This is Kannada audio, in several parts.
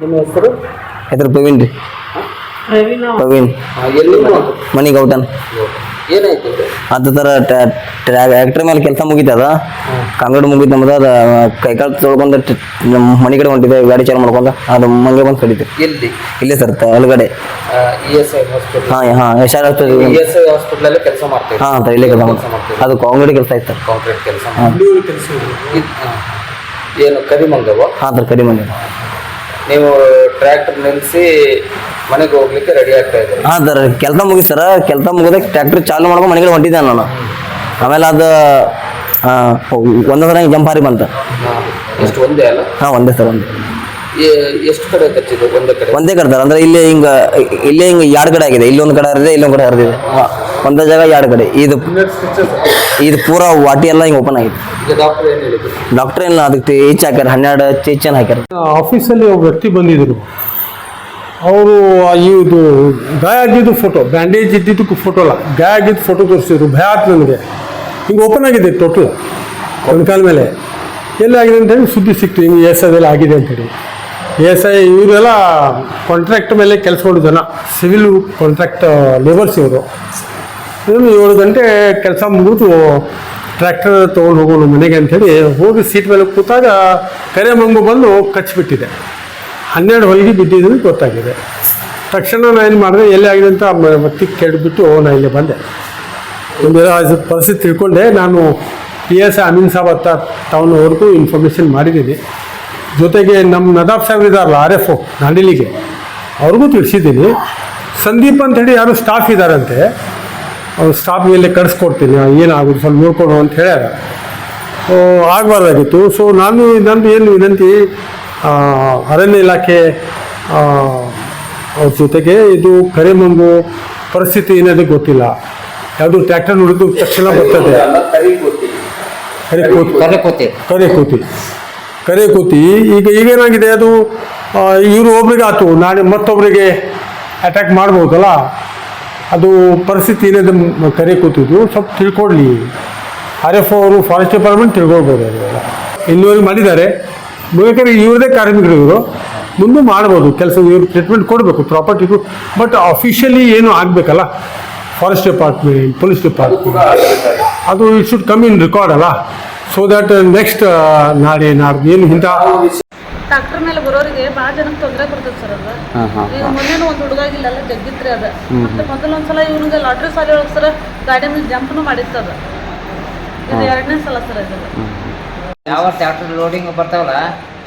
ನಿಮ್ಮ ಹೆಸರು? ಹೆಸರು ಪ್ರವೀಣ್ ರೀ. ಪ್ರವೀಣ್. ಎಲ್ಲಿ ಮನಿ? ಗೌಟನ್ ಏನಾಯ್ತು? ಅದ? ಥರ ಟ್ರ್ಯಾಕ್ಟರ್ ಮೇಲೆ ಕೆಲಸ ಮುಗೀತದ ಕಾಂಗ್ರೆಡ್ ಮುಗೀತು ನಮ್ದು ಅದು ಕೈಕಾಲು ತೊಳ್ಕೊಂಡು ಮನೆ ಕಡೆ ಹೊಂಟಿದೆ ಗಾಡಿ ಚಾಲು ಮಾಡ್ಕೊಂಡು ಅದು ಮಂಗೆ ಬಂದು ಕಡಿತು ಎಲ್ಲಿ? ಇಲ್ಲೇ ಸರ್ ಒಳಗಡೆ. ಹಾಂ ಹಾಂ ಎಸ್ ಐ ಹಾಸ್ಪಿಟಲ್ ಅಲ್ಲಿ. ಕೆಲಸ ಮಾಡ್ತೀವಿ ಹಾಂ ಸರ್ ಇಲ್ಲೇ ಕೆಲಸ ಕೆಲಸ ಮಾಡಿ ಮಾಡ್ತೀವಿ ಅದು ಕಾಂಗ್ರೆಡ್ ಕೆಲಸ ಆಯ್ತು ಸರ್ ಕಾಂಕ್ರೀಟ್ ಕೆಲಸ ಏನು ಕರಿಮಂಗವ ಹಾಂ ಸರ್ ಕಡಿಮೆ ಮಂದಿ ನೀವು ಟ್ರ್ಯಾಕ್ಟರ್ ನಿಲ್ಲಿಸಿ ಮನೆಗೆ ಹೋಗ್ಲಿಕ್ಕೆ ರೆಡಿ ಆಗ್ತಾ ಇದ್ದೀರಿ. ಹಾಂ ಸರ್ ಕೆಲಸ ಮುಗಿ ಸರ್ ಕೆಲಸ ಮುಗಿದಾಗ ಟ್ರ್ಯಾಕ್ಟರ್ ಚಾಲು ಮಾಡ್ಕೊಂಡು ಮನೆಗೆ ಹೊಂಟಿದ್ದೆ ನಾನು. ಆಮೇಲೆ ಅದು ಒಂದೇ ಕಡೆ ಜಂಪ್ ಹಾರಿ ಬಂತು. ಎಷ್ಟು ಒಂದೇ ಅಲ್ಲ? ಹಾಂ ಒಂದೇ ಸರ್ ಒಂದು. ಎಷ್ಟು ಕಡೆ ಕಚ್ಚಿದೆ ಒಂದೇ ಕಡೆ? ಒಂದೇ ಕಡೆ ಸರ್ ಅಂದ್ರೆ ಇಲ್ಲಿ ಹಿಂಗ ಇಲ್ಲೇ ಹಿಂಗ ಎರಡು ಕಡೆ ಆಗಿದೆ. ಇಲ್ಲೊಂದು ಕಡೆ ಹರಿದೆ ಇಲ್ಲೊಂದು ಕಡೆ ಹರಿದಿದೆ. ಒಂದೇ ಜಾಗ ಎರಡು ಕಡೆ. ಇದು ಇದು ಪೂರ ವಾಟಿ ಎಲ್ಲ ಹಿಂಗೆ ಓಪನ್ ಆಗಿತ್ತು ಡಾಕ್ಟರ್ ಏನು ಹೇಳಿದ್ರು? ಡಾಕ್ಟರ್ ಎಲ್ಲ ಅದಕ್ಕೆ ಈಚ್ ಹಾಕ್ಯಾರ ಹನ್ನೆರಡು ಚೇಚನ್ ಹಾಕ್ಯಾರ. ಆಫೀಸಲ್ಲಿ ಒಬ್ಬ ವ್ಯಕ್ತಿ ಬಂದಿದ್ರು. ಅವರು ಇದು ಗಾಯ ಆಗಿದ್ದು ಫೋಟೋ ಬ್ಯಾಂಡೇಜ್ ಇದ್ದಿದ್ದಕ್ಕೆ ಫೋಟೋ ಅಲ್ಲ ಗಾಯ ಆಗಿದ್ದು ಫೋಟೋ ತೋರಿಸಿದ್ರು ಭಯ ಆಯ್ತು ನನಗೆ. ಹಿಂಗೆ ಓಪನ್ ಆಗಿದೆ ಟೋಟಲ್ ಒಂದು ಕಾಲ ಮೇಲೆ. ಎಲ್ಲಾಗಿದೆ ಅಂತೇಳಿ ಸುದ್ದಿ ಸಿಕ್ತು ಹಿಂಗೆ ಎಸ್ ಅದೆಲ್ಲ ಆಗಿದೆ ಅಂತೇಳಿ ಎಸ್ ಐ ಇವರೆಲ್ಲ ಕಾಂಟ್ರಾಕ್ಟ್ ಮೇಲೆ ಕೆಲಸ ಮಾಡೋ ಜನ. ಸಿವಿಲ್ ಕಾಂಟ್ರಾಕ್ಟ್ ಲೇಬರ್ಸ್ ಇವರು. ಏಳು ಗಂಟೆ ಕೆಲಸ ಮುಗಿದು ಟ್ರ್ಯಾಕ್ಟರ್ ತೊಗೊಂಡು ಹೋಗೋಣ ಮನೆಗೆ ಅಂಥೇಳಿ ಹೋಗಿ ಸೀಟ್ ಮೇಲೆ ಕೂತಾಗ ಕರೆ ಮಂಗು ಬಂದು ಕಚ್ಚಿಬಿಟ್ಟಿದೆ. ಹನ್ನೆರಡು ಹೊಲಿಗೆ ಬಿದ್ದಿದ್ದು ಗೊತ್ತಾಗಿದೆ. ತಕ್ಷಣ ನಾನು ಏನು ಮಾಡಿದೆ, ಎಲ್ಲಿ ಆಗಿದೆ ಅಂತ ಮತ್ತೆ ಕೇಳಿಬಿಟ್ಟು ನಾನು ಇಲ್ಲಿ ಬಂದೆ. ಒಂದು ಪರಿಸ್ಥಿತಿ ತಿಳ್ಕೊಂಡೆ. ನಾನು ಪಿ ಎಸ್ ಅಮೀನ್ ಸಾಬ್ ಹತ್ತ ಟೌನ್ವರೆಗೂ ಇನ್ಫಾರ್ಮೇಷನ್ ಮಾಡಿದ್ದೀನಿ. ಜೊತೆಗೆ ನಮ್ಮ ನದಾಫ್ ಸಾಹೇಬ್ ಇದ್ದಾರಲ್ಲ ಆರ್ ಎಫ್ ಒ ನಾಡಿಲಿಗೆ, ಅವ್ರಿಗೂ ತಿಳಿಸಿದ್ದೀನಿ. ಸಂದೀಪ್ ಅಂತ ಹೇಳಿ ಯಾರು ಸ್ಟಾಫ್ ಇದ್ದಾರಂತೆ ಅವ್ರು ಸ್ಟಾಫ್ ಮೇಲೆ ಕಳಿಸ್ಕೊಡ್ತೀನಿ ಏನಾಗುತ್ತೆ ಸ್ವಲ್ಪ ನೋಡ್ಕೊಡು ಅಂತ ಹೇಳ್ಯಾರ ಆಗಬಾರ್ದಾಗಿತ್ತು. ಸೊ ನಾನು ನಂದು ಏನು ವಿನಂತಿ ಅರಣ್ಯ ಇಲಾಖೆ ಅವ್ರ ಜೊತೆಗೆ ಇದು ಕರೆಮಂಗು ಪರಿಸ್ಥಿತಿ ಏನದು ಗೊತ್ತಿಲ್ಲ. ಯಾವುದು ಟ್ರ್ಯಾಕ್ಟರ್ ನೋಡಿದ್ದು ತಕ್ಷಣ ಬರ್ತದೆ. ಕರೆ ಕೂತಿ. ಕರೆ ಕೂತಿ. ಕರೆ ಕೂತಿ. ಕರೆ ಕೂತಿ. ಈಗ ಈಗೇನಾಗಿದೆ ಅದು ಇವರು ಒಬ್ರಿಗೆ ಆಯ್ತು ನಾಳೆ ಮತ್ತೊಬ್ಬರಿಗೆ ಅಟ್ಯಾಕ್ ಮಾಡ್ಬೋದಲ್ಲ. ಅದು ಪರಿಸ್ಥಿತಿ ಏನಿದೆ ಕರೆ ಕೂತಿದ್ದು. ಸ್ವಲ್ಪ ತಿಳ್ಕೊಡ್ಲಿ ಆರ್ ಎಫ್ ಅವರು ಫಾರೆಸ್ಟ್ ಡಿಪಾರ್ಟ್ಮೆಂಟ್ ತಿಳ್ಕೊಳ್ಬೋದು ಅದೆಲ್ಲ ಇನ್ನೂವರೆಗೆ ಮಾಡಿದ್ದಾರೆ. ಬೇಕಾದ್ರೆ ಇವ್ರದೇ ಕಾರ್ಮಿಕರು ಇವರು. ಮುಂದೆ ಮಾಡ್ಬೋದು. ಕೆಲಸ ಇವ್ರು ಟ್ರೀಟ್ಮೆಂಟ್ ಕೊಡಬೇಕು ಪ್ರಾಪರ್ಟಿಗೂ ಬಟ್ ಅಫಿಷಿಯಲಿ ಏನು ಆಗಬೇಕಲ್ಲ? ಫಾರೆಸ್ಟ್ ಡಿಪಾರ್ಟ್ಮೆಂಟ್ ಪೊಲೀಸ್ ಡಿಪಾರ್ಟ್ಮೆಂಟ್ ಅದು it should come in record ಅಲ್ಲ. ಸೊ ದ್ಯಾಟ್ ನೆಕ್ಸ್ಟ್ ನಾಳೆ, ನಾಡ್ದು ಏನು ಇಂಥ ಟ್ರಾಕ್ಟರ್ ಮೇಲೆ ಬರೋರಿಗೆ ಭಾಳ ಜನಕ್ಕೆ ತೊಂದರೆ ಕೊಡ್ತದೆ ಸರ್ ಅದು. ಈಗ ಮೊನ್ನೆನೂ ಒಂದು ಹುಡುಗ ಇಲ್ಲೆಲ್ಲ ಜಗ್ಗಿತ್ರಿ ಅದ. ಮತ್ತೆ ಮೊದಲ ಒಂದ್ಸಲ ಇವ್ರಿಗೆ ಲಾಟ್ರಿ ಸಾಲಿ ಒಳಗೆ ಸರ್ ಗಾಡಿ ಮೇಲೆ ಜಂಪ್ನು ಮಾಡಿರ್ತದ ಇದು ಎರಡನೇ ಸಲ ಸರ್ ಇದು. ಯಾವ ಟ್ರಾಕ್ಟರ್ ಲೋಡಿಂಗ್ ಬರ್ತಾವಲ್ಲ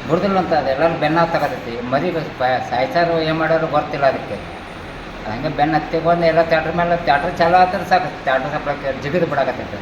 ಬುಡ್ದಿಲ್ಲ ಅಂತ ಅದು ಎಲ್ಲರೂ ಬೆನ್ನ ತಗತೈತಿ ಮರಿ ಸಾಯ್ಸಾರು ಏನು ಮಾಡೋರು ಬರ್ತಿಲ್ಲ ಅದಕ್ಕೆ. ಹಂಗೆ ಬೆನ್ನ ಹತ್ತಿ ಬಂದು ಎಲ್ಲ ಥ್ಯಾಟ್ರ್ ಮೇಲೆ ಟ್ಯಾಟ್ರ್ ಚಾಲು ಆತರ ಸಾಕು. ಟ್ಯಾಟ್ರ್ ಸಪ್ಲಕ್ಕೆ ಜಿಗಿದು ಬಿಡಾಕತ್ತೈತೆ.